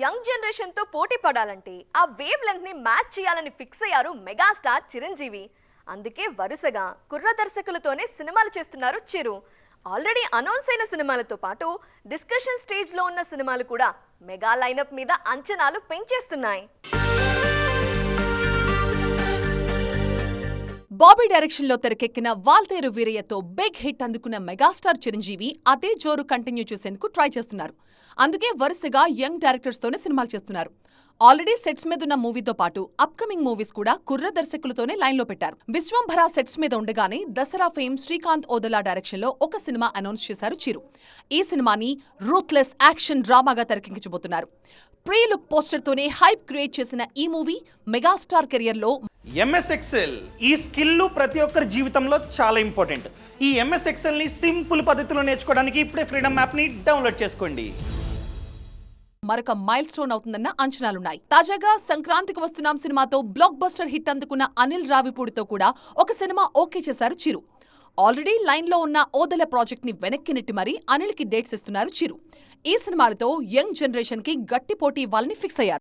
Young జనరేషన్తో పోటీ పడాలంటే ఆ వేవ్ లెంత్ని మ్యాచ్ చేయాలని ఫిక్స్ అయ్యారు మెగాస్టార్ చిరంజీవి. అందుకే వరుసగా కుర్ర దర్శకులతోనే సినిమాలు చేస్తున్నారు చిరు. ఆల్రెడీ అనౌన్స్ అయిన సినిమాలతో పాటు డిస్కషన్ స్టేజ్లో ఉన్న సినిమాలు కూడా మెగా లైనప్ మీద అంచనాలు పెంచేస్తున్నాయి. బాబీ డైరెక్షన్లో తెరకెక్కిన వాల్తేరు వీరయ్యతో బిగ్ హిట్ అందుకున్న మెగాస్టార్ చిరంజీవి అదే జోరు కంటిన్యూ చేసేందుకు ట్రై చేస్తున్నారు. అందుకే వరుసగా యంగ్ డైరెక్టర్స్ తోనే సినిమాలు చేస్తున్నారు. ఆల్రెడీ సెట్స్ మీద ఉన్న మూవీతో పాటు అప్కమింగ్ మూవీస్ కూడా కుర్ర దర్శకులతోనే లైన్లో పెట్టారు. విశ్వంభర సెట్స్ మీద ఉండగానే దసరా ఫేమ్ శ్రీకాంత్ ఓదలా డైరెక్షన్లో ఒక సినిమా అనౌన్స్ చేశారు చిరు. ఈ సినిమాని రూత్లెస్ యాక్షన్ డ్రామాగా తెరకెక్కించబోతున్నారు. ప్రీ లుక్ పోస్టర్ తోనే హైప్ క్రియేట్ చేసిన ఈ మూవీ మెగాస్టార్ కెరియర్లో ఎంఎస్ ఈ స్కిల్ ప్రతి ఒక్కరి జీవితంలో చాలా ఇంపార్టెంట్. ఈ ఎంఎస్ ఎక్సెల్ని సింపుల్ పద్ధతిలో నేర్చుకోవడానికి ఇప్పుడే ఫ్రీడమ్ యాప్ని డౌన్లోడ్ చేసుకోండి. మరొక మైల్ స్టోన్ అవుతుందన్న అంచనాలున్నాయి. తాజాగా సంక్రాంతికి వస్తున్నాం సినిమాతో బ్లాక్ బస్టర్ హిట్ అందుకున్న అనిల్ రావిపూడితో కూడా ఒక సినిమా ఓకే చేశారు చిరు. ఆల్రెడీ లైన్లో ఉన్న ఓదల ప్రాజెక్ట్ని వెనక్కి నెట్టి మరీ అనిల్కి డేట్స్ ఇస్తున్నారు చిరు. ఈ సినిమాలతో యంగ్ జనరేషన్కి గట్టి పోటీ ఇవ్వాలని ఫిక్స్ అయ్యారు.